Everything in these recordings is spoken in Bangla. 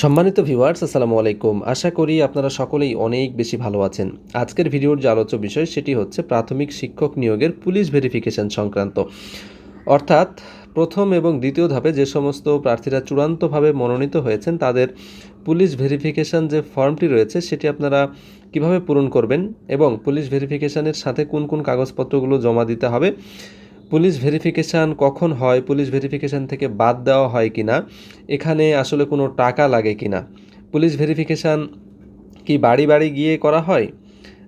সম্মানিত ভিউয়ার্স আসসালামু আলাইকুম। আশা করি আপনারা সকলেই অনেক বেশি ভালো আছেন। আজকের ভিডিওর যে আলোচ্য বিষয়, সেটি হচ্ছে প্রাথমিক শিক্ষক নিয়োগের পুলিশ ভেরিফিকেশন সংক্রান্ত। অর্থাৎ প্রথম এবং দ্বিতীয় ধাপে যে সমস্ত প্রার্থীরা চূড়ান্তভাবে মনোনীত হয়েছেন, তাদের পুলিশ ভেরিফিকেশন যে ফর্মটি রয়েছে, সেটি আপনারা কীভাবে পূরণ করবেন এবং পুলিশ ভেরিফিকেশনের সাথে কোন কোন কাগজপত্রগুলো জমা দিতে হবে পুলিশ ভেরিফিকেশান কখন হয়, পুলিশ ভেরিফিকেশান থেকে বাদ দেওয়া হয় কি না, এখানে আসলে কোনো টাকা লাগে কি না, পুলিশ ভেরিফিকেশান কি বাড়ি বাড়ি গিয়ে করা হয়,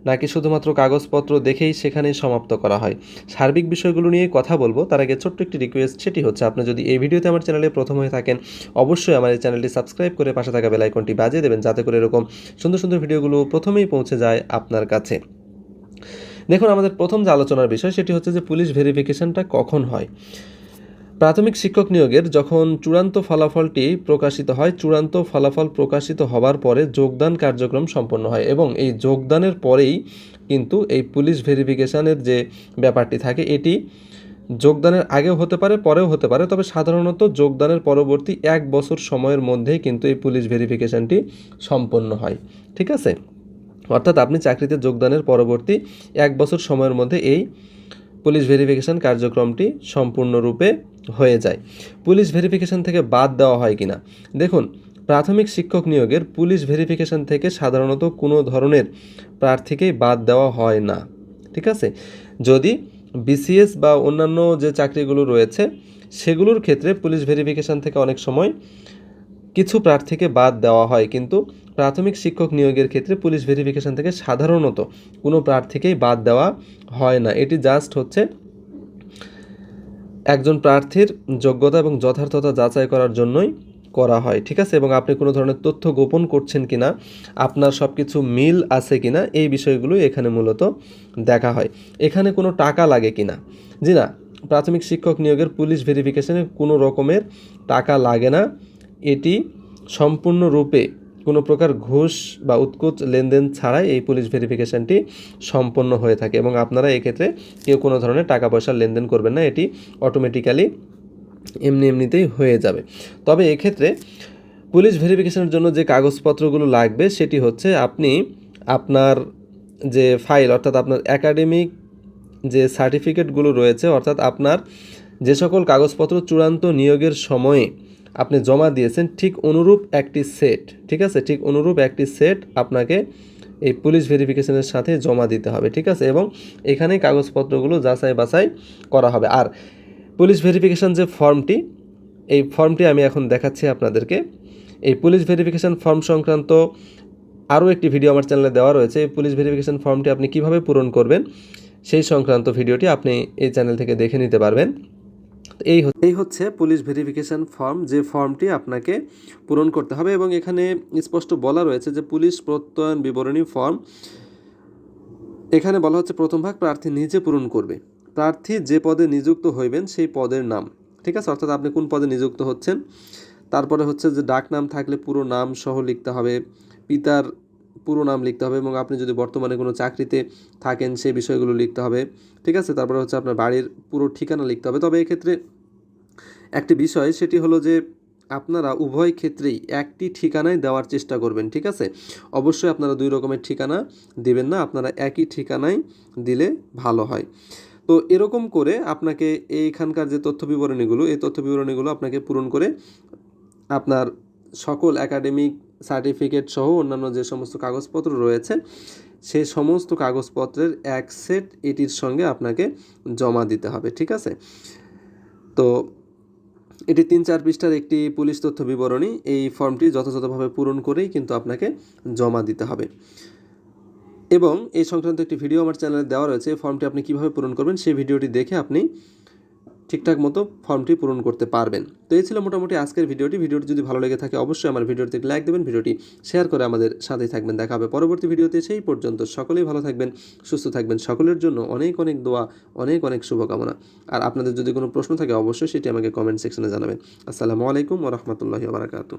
নাকি শুধুমাত্র কাগজপত্র দেখেই সেখানেই সমাপ্ত করা হয়? সার্বিক বিষয়গুলো নিয়ে কথা বলব, তার আগে ছোট্ট একটি রিকোয়েস্ট সেটি হচ্ছে আপনি যদি এই ভিডিওতে আমার চ্যানেলে প্রথম হয়ে থাকেন, অবশ্যই আমার এই চ্যানেলটি সাবস্ক্রাইব করে পাশে থাকা বেল আইকনটি বাজিয়ে দেবেন, যাতে করে এরকম সুন্দর সুন্দর ভিডিওগুলো প্রথমেই পৌঁছে যায় আপনার কাছে। দেখুন, আমাদের প্রথম যে আলোচনার বিষয় সেটি হচ্ছে যে পুলিশ ভেরিফিকেশনটা কখন হয়। প্রাথমিক শিক্ষক নিয়োগের যখন চূড়ান্ত ফলাফলটি প্রকাশিত হয়, চূড়ান্ত ফলাফল প্রকাশিত হবার পরে যোগদান কার্যক্রম সম্পন্ন হয় এবং এই যোগদানের পরেই কিন্তু এই পুলিশ ভেরিফিকেশানের যে ব্যাপারটি থাকে, এটি যোগদানের আগেও হতে পারে, পরেও হতে পারে। তবে সাধারণত যোগদানের পরবর্তী এক বছর সময়ের মধ্যেই কিন্তু এই পুলিশ ভেরিফিকেশনটি সম্পন্ন হয়। ঠিক আছে? অর্থাৎ আপনি চাকরিতে যোগদানের পরবর্তী এক বছর সময়ের মধ্যে এই পুলিশ ভেরিফিকেশন কার্যক্রমটি সম্পূর্ণরূপে হয়ে যায়। পুলিশ ভেরিফিকেশন থেকে বাদ দেওয়া হয় কিনা? দেখুন, প্রাথমিক শিক্ষক নিয়োগের পুলিশ ভেরিফিকেশন থেকে সাধারণত কোনো ধরনের প্রার্থীকেই বাদ দেওয়া হয় না। ঠিক আছে? যদি বিসিএস বা অন্যান্য যে চাকরিগুলো রয়েছে, সেগুলোর ক্ষেত্রে পুলিশ ভেরিফিকেশন থেকে অনেক সময় কিছু প্রার্থীকে বাদ দেওয়া হয়, কিন্তু প্রাথমিক শিক্ষক নিয়োগের ক্ষেত্রে পুলিশ ভেরিফিকেশন থেকে সাধারণত কোনো প্রার্থীকেই বাদ দেওয়া হয় না। এটি জাস্ট হচ্ছে একজন প্রার্থীর যোগ্যতা এবং যথার্থতা যাচাই করার জন্যই করা হয়, ঠিক আছে? এবং আপনি কোনো ধরনের তথ্য গোপন করছেন কিনা, আপনার সব কিছু মিল আছে কিনা, এই বিষয়গুলো এখানে মূলত দেখা হয়। এখানে কোনো টাকা লাগে কিনা? জি না, প্রাথমিক শিক্ষক নিয়োগের পুলিশ ভেরিফিকেশনে কোনো রকমের টাকা লাগে না। এটি সম্পূর্ণরূপে কোনো প্রকার ঘুষ বা উৎকোচ লেনদেন ছাড়াই এই পুলিশ ভেরিফিকেশনটি সম্পন্ন হয়ে থাকে এবং আপনারা এক্ষেত্রে কেউ কোনো ধরনের টাকা পয়সার লেনদেন করবেন না, এটি অটোমেটিক্যালি এমনি এমনিতেই হয়ে যাবে। তবে এক্ষেত্রে পুলিশ ভেরিফিকেশনের জন্য যে কাগজপত্রগুলো লাগবে সেটি হচ্ছে আপনি আপনার যে ফাইল অর্থাৎ আপনার একাডেমিক যে সার্টিফিকেটগুলো রয়েছে অর্থাৎ আপনার যে সকল কাগজপত্র চূড়ান্ত নিয়োগের সময়ে আপনি জমা দিয়েছেন, ঠিক অনুরূপ একটি সেট ঠিক আছে? ঠিক অনুরূপ একটি সেট আপনাকে এই পুলিশ ভেরিফিকেশনের সাথে জমা দিতে হবে, ঠিক আছে? এবং এখানে কাগজপত্রগুলো যাচাই বাছাই করা হবে। আর পুলিশ ভেরিফিকেশন যে ফর্মটি এই ফর্মটি আমি এখন দেখাচ্ছি আপনাদেরকে। এই পুলিশ ভেরিফিকেশন ফর্ম সংক্রান্ত আরও একটি ভিডিও আমার চ্যানেলে দেওয়া রয়েছে। এই পুলিশ ভেরিফিকেশন ফর্মটি আপনি কীভাবে পূরণ করবেন, সেই সংক্রান্ত ভিডিওটি আপনি এই চ্যানেল থেকে দেখে নিতে পারবেন। এই এই হচ্ছে পুলিশ ভেরিফিকেশন ফর্ম, যে ফর্মটি আপনাকে পূরণ করতে হবে এবং এখানে স্পষ্ট বলা রয়েছে যে পুলিশ প্রত্যয়ন বিবরণী ফর্ম, এখানে বলা হচ্ছে প্রথম ভাগ প্রার্থী নিজে পূরণ করবে। প্রার্থী যে পদে নিযুক্ত হইবেন সেই পদের নাম, ঠিক আছে? অর্থাৎ আপনি কোন পদে নিযুক্ত হচ্ছেন? তারপরে হচ্ছে যে ডাক নাম থাকলে পুরো নাম সহ লিখতে হবে, পিতার পুরো নাম লিখতে হবে এবং আপনি যদি বর্তমানে কোনো চাকরিতে থাকেন সেই বিষয়গুলো লিখতে হবে। ঠিক আছে? তারপরে হচ্ছে আপনার বাড়ির পুরো ঠিকানা লিখতে হবে। তবে এক্ষেত্রে একটি বিষয়, সেটি হলো যে আপনারা উভয় ক্ষেত্রেই একটি ঠিকানায় দেওয়ার চেষ্টা করবেন। ঠিক আছে? অবশ্যই আপনারা দুই রকমের ঠিকানা দিবেন না, আপনারা একই ঠিকানায় দিলে ভালো হয়। তো এরকম করে আপনাকে এইখানকার যে তথ্য বিবরণীগুলো, এই তথ্য বিবরণীগুলো আপনাকে পূরণ করে আপনার সকল একাডেমিক সার্টিফিকেট সহ অন্যান্য যে সমস্ত কাগজপত্র রয়েছে সেই সমস্ত কাগজপত্রের এক সেট এটির সঙ্গে আপনাকে জমা দিতে হবে, ঠিক আছে? তো এটি তিন চার পৃষ্ঠার একটি পুলিশ তথ্য বিবরণী, এই ফর্মটি যথাযথভাবে পূরণ করেই কিন্তু আপনাকে জমা দিতে হবে। এবং এই সংক্রান্ত একটি ভিডিও আমার চ্যানেলে দেওয়া রয়েছে, এই ফর্মটি আপনি কীভাবে পূরণ করবেন সেই ভিডিওটি দেখে আপনি ঠিকঠাক মতো ফর্মটি পূরণ করতে পারবেন। তো এই ছিল মোটামুটি আজকের ভিডিওটি। ভিডিওটি যদি ভালো লেগে থাকে অবশ্যই আমার ভিডিওতে লাইক দেবেন, ভিডিওটি শেয়ার করে আমাদের সাথেই থাকবেন। দেখা হবে পরবর্তী ভিডিওতে। সেই পর্যন্ত সকলেই ভালো থাকবেন, সুস্থ থাকবেন। সকলের জন্য অনেক অনেক দোয়া, অনেক অনেক শুভকামনা। আর আপনাদের যদি কোনো প্রশ্ন থাকে অবশ্যই সেটি আমাকে কমেন্ট সেকশনে জানাবেন। আসসালামু আলাইকুম ওরহমতুল্লাহি বারাকাতু